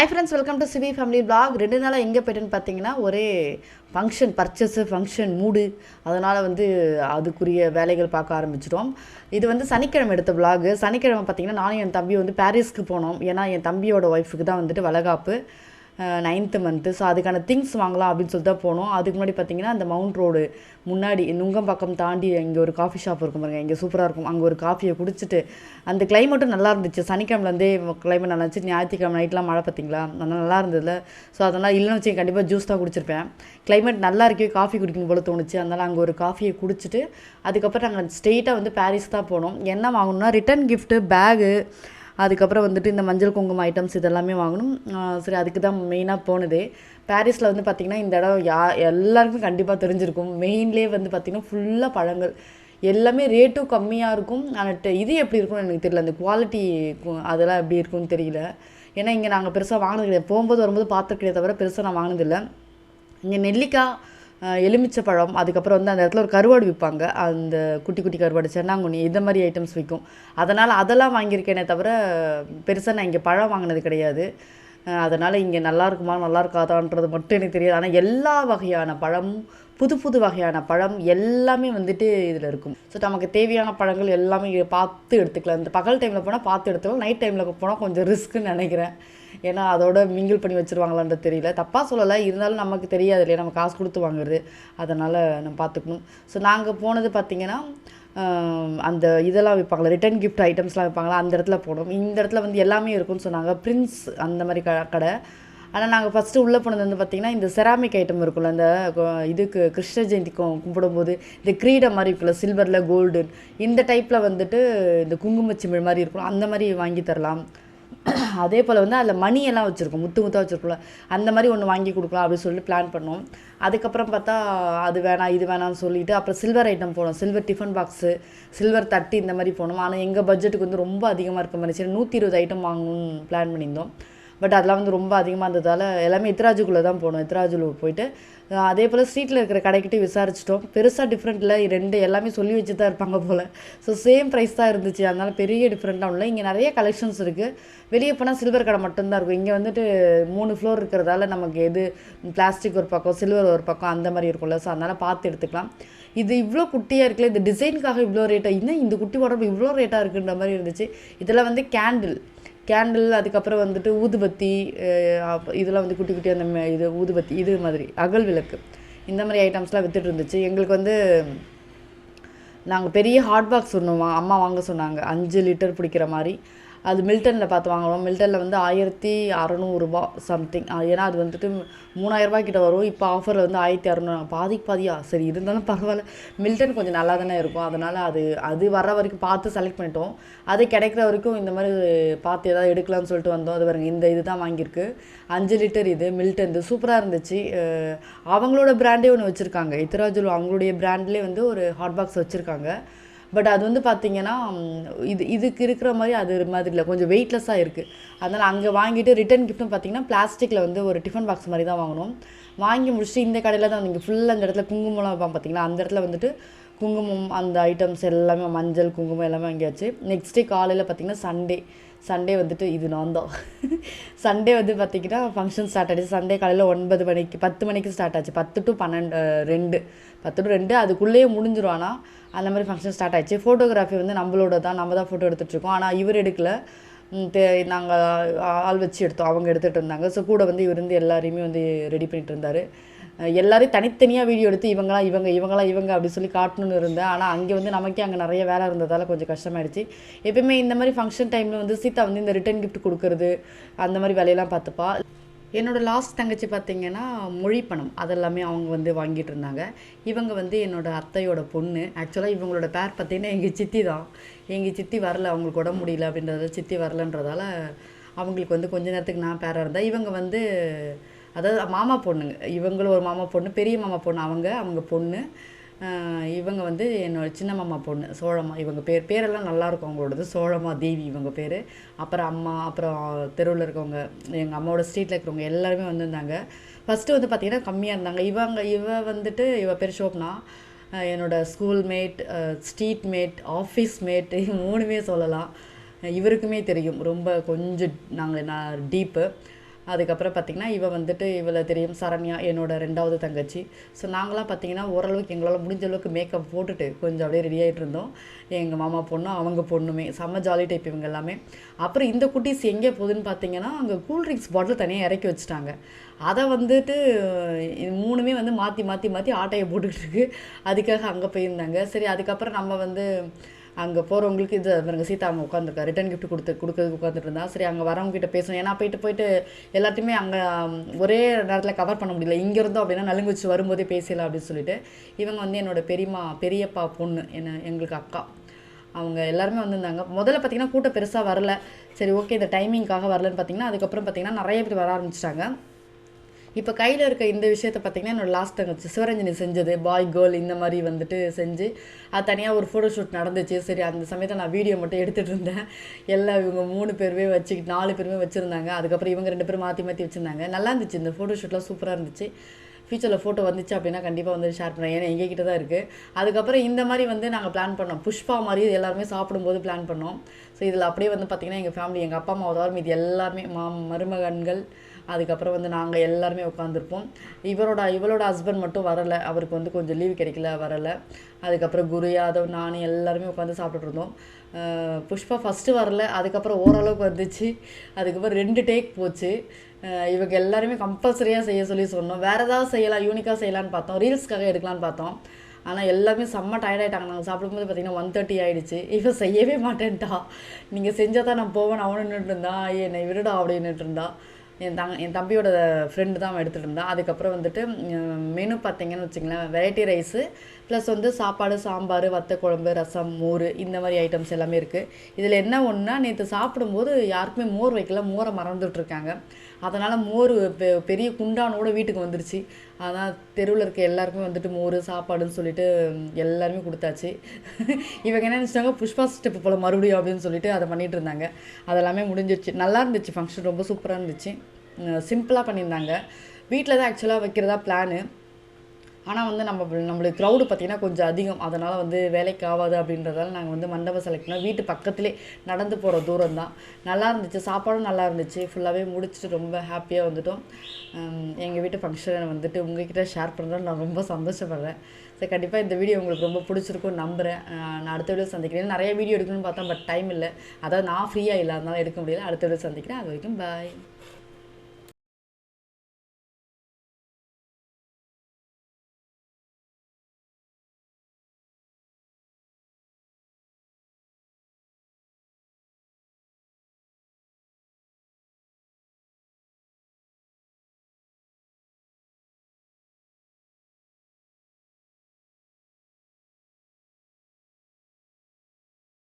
Hi friends welcome to CV family blog ரெண்டு நாளாக எங்கே போயிட்டுன்னு பார்த்தீங்கன்னா ஒரே ஃபங்க்ஷன் பர்ச்சஸு ஃபங்க்ஷன் மூடு அதனால் வந்து அதுக்குரிய வேலைகள் பார்க்க ஆரம்பிச்சிட்டோம். இது வந்து சனிக்கிழமை எடுத்த பிளாகு சனிக்கிழமை பார்த்தீங்கன்னா நானும் என் தம்பி வந்து பாரிஸ்க்கு போனோம். ஏன்னா என் தம்பியோட ஒய்ஃபுக்கு தான் வந்துட்டு வளகாப்பு. நைன்த்து மந்த்து ஸோ அதுக்கான திங்ஸ் வாங்கலாம் அப்படின்னு சொல்லிட்டு தான் போனோம். அதுக்கு முன்னாடி பார்த்தீங்கன்னா அந்த மவுண்ட் ரோடு முன்னாடி நுங்கம்பாக்கம் தாண்டி இங்கே ஒரு காஃபி ஷாப் இருக்கும் பாருங்க. இங்கே சூப்பராக இருக்கும். அங்கே ஒரு காஃபியை குடிச்சிட்டு அந்த கிளைமேட்டும் நல்லா இருந்துச்சு. சனிக்கிழமைலேருந்தே கிளைமேட் நல்லா இருந்துச்சு. ஞாயிற்றுக்கிழமை நைட்லாம் மழை பார்த்தீங்களா அதனால் நல்லா இருந்ததுல. ஸோ அதனால் இல்லைன்னு வச்சு கண்டிப்பாக ஜூஸ் தான் குடிச்சிருப்பேன். கிளைமேட் நல்லா இருக்கே காஃபி குடிக்கணும் போல தோணுச்சு. அதனால் அங்கே ஒரு காஃபியை குடிச்சிட்டு அதுக்கப்புறம் நாங்கள் ஸ்ட்ரெயிட்டாக வந்து பாரிஸ் தான் போனோம். என்ன வாங்கணும்னா ரிட்டன் கிஃப்ட்டு பேகு அதுக்கப்புறம் வந்துட்டு இந்த மஞ்சள் குங்குமம் ஐட்டம்ஸ் இதெல்லாமே வாங்கணும். சரி அதுக்கு தான் மெயினாக போனதே. பாரிஸில் வந்து பார்த்திங்கன்னா இந்த இடம் யா எல்லாருக்குமே கண்டிப்பாக தெரிஞ்சிருக்கும். மெயின்லேயே வந்து பார்த்திங்கன்னா ஃபுல்லாக பழங்கள். எல்லாமே ரேட்டும் கம்மியாக இருக்கும். ஆனால் இது எப்படி இருக்கும்னு எனக்கு தெரியல. அந்த குவாலிட்டி அதெல்லாம் எப்படி இருக்கும்னு தெரியல. ஏன்னா இங்கே நாங்கள் பெருசாக வாங்கினது கிடையாது. போகும்போது வரும்போது பார்த்துருக்கே தவிர பெருசாக நான் வாங்கினதில்லை இங்கே நெல்லிக்காய் எலுமிச்சை பழம் அதுக்கப்புறம் வந்து அந்த இடத்துல ஒரு கருவாடு விற்பாங்க. அந்த குட்டி குட்டி கருவாடு சென்னாங்குனி இந்த மாதிரி ஐட்டம்ஸ் விற்கும் அதனால் அதெல்லாம் வாங்கியிருக்கேனே தவிர பெருசாக நான் இங்கே பழம் வாங்கினது கிடையாது. அதனால் இங்கே நல்லா இருக்குமா நல்லா இருக்காதான்றது மட்டும் எனக்கு தெரியாது. ஆனால் எல்லா வகையான பழமும் புது புது வகையான பழம் எல்லாமே வந்துட்டு இதில் இருக்கும். ஸோ நமக்கு தேவையான பழங்கள் எல்லாமே பார்த்து எடுத்துக்கலாம். இந்த பகல் டைமில் போனால் பார்த்து எடுத்துக்கலாம். நைட் டைமில் போனால் கொஞ்சம் ரிஸ்க்குன்னு நினைக்கிறேன். ஏன்னா அதோட மிங்கிள் பண்ணி வச்சுருவாங்களான்றது தெரியல. தப்பாக சொல்லலை. இருந்தாலும் நமக்கு தெரியாது இல்லையா? நம்ம காசு கொடுத்து வாங்குறது. அதனால் நம்ம பார்த்துக்கணும் ஸோ நாங்கள் போனது பார்த்திங்கன்னா அந்த இதெல்லாம் விற்பாங்களா ரிட்டன் கிஃப்ட் ஐட்டம்ஸ்லாம் விற்பாங்களா அந்த இடத்துல போனோம். இந்த இடத்துல வந்து எல்லாமே இருக்கும்னு சொன்னாங்க. பிரின்ஸ் அந்த மாதிரி க கடை. ஆனால் நாங்கள் ஃபஸ்ட்டு உள்ளே போனது வந்து பார்த்திங்கன்னா இந்த செராமிக் ஐட்டம் இருக்குல்ல அந்த இதுக்கு கிருஷ்ண ஜெயந்தி கும்பிடும்போது இந்த கிரீடம் மாதிரி இருக்குல்ல சில்வரில் கோல்டு இந்த டைப்பில் வந்துட்டு இந்த குங்குமச்சிமிழ் மாதிரி இருக்கும். அந்த மாதிரி வாங்கி தரலாம். அதே போல் வந்து அதில் மணியெல்லாம் வச்சுருக்கோம். முத்து முத்தாக வச்சுருக்கோம்ல. அந்த மாதிரி ஒன்று வாங்கி கொடுக்கலாம் அப்படின்னு சொல்லி பிளான் பண்ணோம். அதுக்கப்புறம் பார்த்தா அது வேணாம் இது வேணாம்னு சொல்லிட்டு அப்புறம் சில்வர் ஐட்டம் போனோம். சில்வர் டிஃபன் பாக்ஸு சில்வர் தட்டு இந்த மாதிரி போனோம். ஆனால் எங்கள் பட்ஜெட்டுக்கு வந்து ரொம்ப அதிகமாக இருக்க மாதிரி சரி நூற்றி இருபது ஐட்டம் வாங்கணும்னு பிளான் பண்ணியிருந்தோம். பட் அதெல்லாம் வந்து ரொம்ப அதிகமாக இருந்ததால் எல்லாமே இத்ராஜுக்குள்ளே தான் போனோம். இத்ராஜுல போயிட்டு அதே போல் ஸ்ட்ரீட்டில் இருக்கிற கடைக்கிட்டே விசாரிச்சிட்டோம். பெருசாக டிஃப்ரெண்ட்டில் ரெண்டு எல்லாமே சொல்லி வச்சு தான் இருப்பாங்க போல். ஸோ சேம் ப்ரைஸ் தான் இருந்துச்சு. அதனால் பெரிய டிஃப்ரெண்ட்டாக இல்லை. இங்கே நிறைய கலெக்ஷன்ஸ் இருக்குது வெளியே போனால் சில்வர் கடை மட்டும்தான் இருக்கும். இங்கே வந்துட்டு மூணு ஃப்ளோர் இருக்கிறதால நமக்கு எது பிளாஸ்டிக் ஒரு பக்கம் சில்வர் ஒரு பக்கம் அந்த மாதிரி இருக்கும்ல. ஸோ அதனால் பார்த்து எடுத்துக்கலாம். இது இவ்வளோ குட்டியாக இருக்குல்ல. இந்த டிசைனுக்காக இவ்வளோ ரேட்டாக இன்னும் இந்த குட்டி உடம்பு இவ்வளோ ரேட்டாக இருக்குன்ற மாதிரி இருந்துச்சு. இதெல்லாம் வந்து கேண்டில் கேண்டில் அதுக்கப்புறம் வந்துட்டு ஊதுபத்தி இதெல்லாம் வந்து குட்டி குட்டி அந்த இது ஊதுபத்தி இது மாதிரி அகல் விளக்கு. இந்த மாதிரி ஐட்டம்ஸ்லாம் வித்துட்டு இருந்துச்சு. எங்களுக்கு வந்து நாங்கள் பெரிய ஹாட் பாக்ஸ் ஒன்று அம்மா வாங்க சொன்னாங்க. அஞ்சு லிட்டர் பிடிக்கிற மாதிரி. அது மில்டனில் பார்த்து வாங்குவோம் மில்டனில் வந்து ஆயிரத்தி அறநூறுபா சம்திங் ஏன்னா அது வந்துட்டு மூணாயிரரூபா கிட்ட வரும். இப்போ ஆஃபரில் வந்து ஆயிரத்தி அறநூறு. பாதிக்கு பாதியா? சரி இருந்தாலும் பரவாயில்ல. மில்டன் கொஞ்சம் நல்லா தானே இருக்கும். அதனால் அது அது வர்ற வரைக்கும் பார்த்து செலக்ட் பண்ணிட்டோம். அது கிடைக்கிற வரைக்கும் இந்த மாதிரி பார்த்து ஏதாவது எடுக்கலாம்னு சொல்லிட்டு வந்தோம். அது பாருங்க இந்த இது தான் வாங்கியிருக்கு. அஞ்சு லிட்டர் இது மில்டன் இது. சூப்பராக இருந்துச்சு. அவங்களோட பிராண்டே ஒன்று வச்சுருக்காங்க. இத்ராஜுல் அவங்களுடைய பிராண்ட்லேயே வந்து ஒரு ஹாட் பாக்ஸ் வச்சுருக்காங்க. பட் அது வந்து பார்த்திங்கன்னா இது இதுக்கு இருக்கிற மாதிரி அது மாதிரி இல்லை. கொஞ்சம் வெயிட்லெஸ்ஸாக இருக்குது அதனால் அங்கே வாங்கிட்டு ரிட்டன் கிஃப்ட்டும் பார்த்திங்கன்னா பிளாஸ்டிக்கில் வந்து ஒரு டிஃபன் பாக்ஸ் மாதிரி தான் வாங்கினோம் வாங்கி முடிச்சுட்டு இந்த கடையில் தான் நீங்கள் ஃபுல்லாக அந்த இடத்துல குங்குமம்லாம் வைப்பாங்க பார்த்தீங்களா அந்த இடத்துல வந்துட்டு குங்குமம் அந்த ஐட்டம்ஸ் எல்லாமே மஞ்சள் குங்குமம் எல்லாமே வாங்கியாச்சு. நெக்ஸ்ட் டே காலையில் பார்த்தீங்கன்னா சண்டே சண்டே வந்துட்டு இது நான் தான் சண்டே வந்து பார்த்தீங்கன்னா ஃபங்க்ஷன் ஸ்டார்ட் ஆச்சு சண்டே காலையில் ஒன்பது மணிக்கு பத்து மணிக்கு ஸ்டார்ட் ஆச்சு. பத்து டு பன்னெண்டு ரெண்டு. பத்து டு ரெண்டு அதுக்குள்ளேயே முடிஞ்சிடும் ஆனால் அந்த மாதிரி ஃபங்க்ஷன் ஸ்டார்ட் ஆச்சு. ஃபோட்டோகிராஃபி வந்து நம்மளோட தான். நம்ம தான் ஃபோட்டோ எடுத்துகிட்ருக்கோம் ஆனால் இவர் எடுக்கல. நாங்கள் ஆள் வச்சு எடுத்தோம். அவங்க எடுத்துகிட்டு இருந்தாங்க. ஸோ கூட வந்து இவர் வந்து எல்லாரையுமே வந்து ரெடி பண்ணிகிட்டு இருந்தார். எல்லாரையும் தனித்தனியாக வீடியோ எடுத்து இவங்களாம் இவங்க இவங்களாம் இவங்க அப்படி சொல்லி காட்டணும்னு இருந்தேன். ஆனால் அங்கே வந்து நமக்கே அங்கே நிறைய வேலை இருந்ததால் கொஞ்சம் கஷ்டமாயிடுச்சு. எப்பயுமே இந்த மாதிரி ஃபங்க்ஷன் டைமில் வந்து சீதா வந்து இந்த ரிட்டன் கிஃப்ட் கொடுக்கறது அந்த மாதிரி வேலையெல்லாம் பார்த்துப்பா. என்னோடய லாஸ்ட் தங்கச்சி பார்த்தீங்கன்னா மொழி பணம் அதெல்லாமே அவங்க வந்து வாங்கிட்டு இருந்தாங்க. இவங்க வந்து என்னோடய அத்தையோட பொண்ணு. ஆக்சுவலாக இவங்களோட பேர் பார்த்தீங்கன்னா எங்கள் சித்தி தான். எங்கள் சித்தி வரல அவங்களுக்கு உடம்பு முடியல அப்படின்றதால சித்தி வரலன்றதால அவங்களுக்கு வந்து கொஞ்ச நேரத்துக்கு நான் பேராக இருந்தேன் இவங்க வந்து அதாவது மாமா பொண்ணுங்க. இவங்களும் ஒரு மாமா பொண்ணு பெரிய மாமா பொண்ணு அவங்க அவங்க பொண்ணு. இவங்க வந்து என்னோட சின்ன மாமா பொண்ணு சோழம்மா. இவங்க பேர் பேரெல்லாம் நல்லாயிருக்கும் அவங்களோடது. சோழம்மா தேவி இவங்க பேர். அப்புறம் அம்மா அப்புறம் தெருவில் இருக்கவங்க எங்கள் அம்மாவோட ஸ்ட்ரீட்டில் இருக்கிறவங்க எல்லாருமே வந்திருந்தாங்க. ஃபஸ்ட்டு வந்து பார்த்திங்கன்னா கம்மியாக இருந்தாங்க. இவங்க இவ வந்துட்டு இவ பேர் ஷோப்னா என்னோடய என்னோட school mate street mate office mate மூணுமே சொல்லலாம். இவருக்குமே தெரியும். ரொம்ப கொஞ்சம் நாங்கள் நான் டீப்பு அதுக்கப்புறம் பார்த்திங்கன்னா இவ வந்துட்டு இவளை தெரியும். சரண்யா என்னோட ரெண்டாவது தங்கச்சி. ஸோ நாங்களாம் பார்த்திங்கன்னா ஓரளவுக்கு எங்களால் முடிஞ்ச அளவுக்கு மேக்கப் போட்டுட்டு கொஞ்சம் அப்படியே ரெடி ஆகிட்டு இருந்தோம். எங்கள் மாமா பொண்ணும் அவங்க பொண்ணுமே. செம்ம ஜாலி டைப் இவங்க எல்லாமே. அப்புறம் இந்த குட்டீஸ் எங்கே போகுதுன்னு பார்த்தீங்கன்னா அங்கே கூல்ட்ரிங்க்ஸ் பாட்டில் தனியாக இறக்கி வச்சுட்டாங்க. அதை வந்துட்டு மூணுமே வந்து மாற்றி மாற்றி மாற்றி ஆட்டையை போட்டுக்கிட்டு இருக்கு. அதுக்காக அங்கே போயிருந்தாங்க. சரி அதுக்கப்புறம் நம்ம வந்து அங்கே போகிறவங்களுக்கு இது பாருங்க சீதா அவங்க உட்காந்துருக்கா ரிட்டன் கிஃப்ட் கொடுத்து கொடுக்கறதுக்கு உட்காந்துட்டு இருந்தா சரி அங்கே வரவங்க கிட்ட பேசணும். ஏன்னா போயிட்டு போயிட்டு எல்லாத்தையுமே அங்கே ஒரே நேரத்தில் கவர் பண்ண முடியல. இங்கே இருந்தோம் அப்படின்னா நலுங்கு வச்சு வரும்போதே பேசலாம் அப்படின்னு சொல்லிட்டு இவங்க வந்து என்னோட பெரியம்மா பெரியப்பா பொண்ணு என்ன எங்களுக்கு அக்கா. அவங்க எல்லாருமே வந்திருந்தாங்க. முதல்ல பார்த்தீங்கன்னா கூட்டம் பெருசாக வரல. சரி ஓகே இந்த டைமிங்காக வரலன்னு பார்த்தீங்கன்னா அதுக்கப்புறம் பார்த்தீங்கன்னா நிறைய பேர் வர ஆரம்பிச்சிட்டாங்க. இப்போ கையில் இருக்க இந்த விஷயத்த பார்த்தீங்கன்னா என்னோட லாஸ்ட் தங்கச்சி சிவரஞ்சனி செஞ்சது பாய் கேர்ள் இந்த மாதிரி வந்துட்டு செஞ்சு அது தனியாக ஒரு ஃபோட்டோ ஷூட் நடந்துச்சு. சரி அந்த சமயத்தில் நான் வீடியோ மட்டும் எடுத்துகிட்டு இருந்தேன். எல்லா இவங்க மூணு பேருமே வச்சுக்கிட்டு நாலு பேருமே வச்சுருந்தாங்க. அதுக்கப்புறம் இவங்க ரெண்டு பேரும் மாற்றி மாற்றி வச்சுருந்தாங்க. நல்லா இருந்துச்சு. இந்த ஃபோட்டோ ஷூட்லாம் சூப்பராக இருந்துச்சு. ஃபியூச்சரில் ஃபோட்டோ வந்துச்சு அப்படின்னா கண்டிப்பாக வந்து ஷேர் பண்ணுறேன் ஏன்னா எங்ககிட்ட தான் இருக்குது அதுக்கப்புறம் இந்த மாதிரி வந்து நாங்கள் பிளான் பண்ணோம். புஷ்பா மாதிரி எல்லாருமே சாப்பிடும்போது பிளான் பண்ணோம். ஸோ இதில் அப்படியே வந்து பார்த்திங்கன்னா எங்கள் ஃபேமிலி எங்கள் அப்பா அம்மா தவிர மீதி எல்லாமே மா மருமகன்கள் அதுக்கப்புறம் வந்து நாங்கள் எல்லாருமே உட்காந்துருப்போம் இவரோட இவளோட ஹஸ்பண்ட் மட்டும் வரலை. அவருக்கு வந்து கொஞ்சம் லீவ் கிடைக்கல வரலை. அதுக்கப்புறம் குரு யாதவ் நான் எல்லாருமே உட்காந்து சாப்பிட்டுட்டு இருந்தோம். புஷ்பா ஃபஸ்ட்டு வரல. அதுக்கப்புறம் ஓரளவுக்கு வந்துச்சு. அதுக்கப்புறம் ரெண்டு டேக் போச்சு. இவங்க எல்லாருமே கம்பல்சரியாக செய்ய சொல்லி சொன்னோம். வேறு ஏதாவது செய்யலாம் யூனிக்காக செய்யலான்னு பார்த்தோம். ரீல்ஸ்க்காக எடுக்கலான்னு பார்த்தோம். ஆனால் எல்லாமே செம்ம டயர்டாயிட்டாங்க நாங்கள் சாப்பிடும்போது பார்த்தீங்கன்னா ஒன் தேர்ட்டி ஆகிடுச்சு இவன் செய்யவே மாட்டேன்ட்டா. நீங்கள் செஞ்சால் தான் நான் போவேன் அவனு நின்றுட்டு இருந்தான். ஐயே என்னை விருடா அப்படின்னுட்டு இருந்தா என் தங் என் தம்பியோட ஃப்ரெண்டு தான் அவன் எடுத்துகிட்டு இருந்தான். அதுக்கப்புறம் வந்துட்டு மெனு பார்த்தீங்கன்னு வச்சுங்களேன் வெரைட்டி ரைஸு ப்ளஸ் வந்து சாப்பாடு சாம்பார் வத்த குழம்பு ரசம் மோர் இந்த மாதிரி ஐட்டம்ஸ் எல்லாமே இருக்குது இதில் என்ன ஒன்றுனா நேற்று சாப்பிடும்போது யாருக்குமே மோர் வைக்கல மோரை மறந்துட்டுருக்காங்க. அதனால் மோர் பெ- பெரிய குண்டானோட வீட்டுக்கு வந்துருச்சு. அதான் தெருவில் இருக்க எல்லாருக்குமே வந்துட்டு மோர் சாப்பாடுன்னு சொல்லிட்டு எல்லாருமே கொடுத்தாச்சு. இவங்க என்ன நினச்சிட்டாங்க புஷ்பா ஸ்டெப் போல் மறுபடியும் அப்படின்னு சொல்லிட்டு அதை பண்ணிகிட்டு இருந்தாங்க. அதெல்லாமே முடிஞ்சிருச்சு. நல்லா இருந்துச்சு ஃபங்க்ஷன் ரொம்ப சூப்பராக இருந்துச்சு. சிம்பிளாக பண்ணியிருந்தாங்க. வீட்டில் தான் ஆக்சுவலாக வைக்கிறதா பிளானு ஆனால் வந்து நம்ம நம்மளுக்கு க்ரௌடு பார்த்திங்கன்னா கொஞ்சம் அதிகம். அதனால் வந்து வேலைக்கு ஆகாது அப்படின்றதால நாங்கள் வந்து மண்டபம் செலக்ட் பண்ணோம். வீட்டு பக்கத்துலேயே நடந்து போகிற தூரம் தான். நல்லா இருந்துச்சு. சாப்பாடும் நல்லா இருந்துச்சு. ஃபுல்லாகவே முடிச்சுட்டு ரொம்ப ஹாப்பியாக வந்துட்டோம். எங்கள் வீட்டு ஃபங்க்ஷனை வந்துட்டு உங்ககிட்ட ஷேர் பண்ணுறது நான் ரொம்ப சந்தோஷப்படுறேன். சரி கண்டிப்பாக இந்த வீடியோ உங்களுக்கு ரொம்ப பிடிச்சிருக்கும்னு நம்புகிறேன் நான் அடுத்த வீடியோ சந்திக்கிறேன். நிறைய வீடியோ எடுக்கணும்னு பார்த்தா பட் டைம் இல்லை. அதாவது நான் ஃப்ரீயாக இல்லை. அதனால் எடுக்க முடியல. அடுத்த வீடியோ சந்திக்கிறேன். அது வரைக்கும் பாய்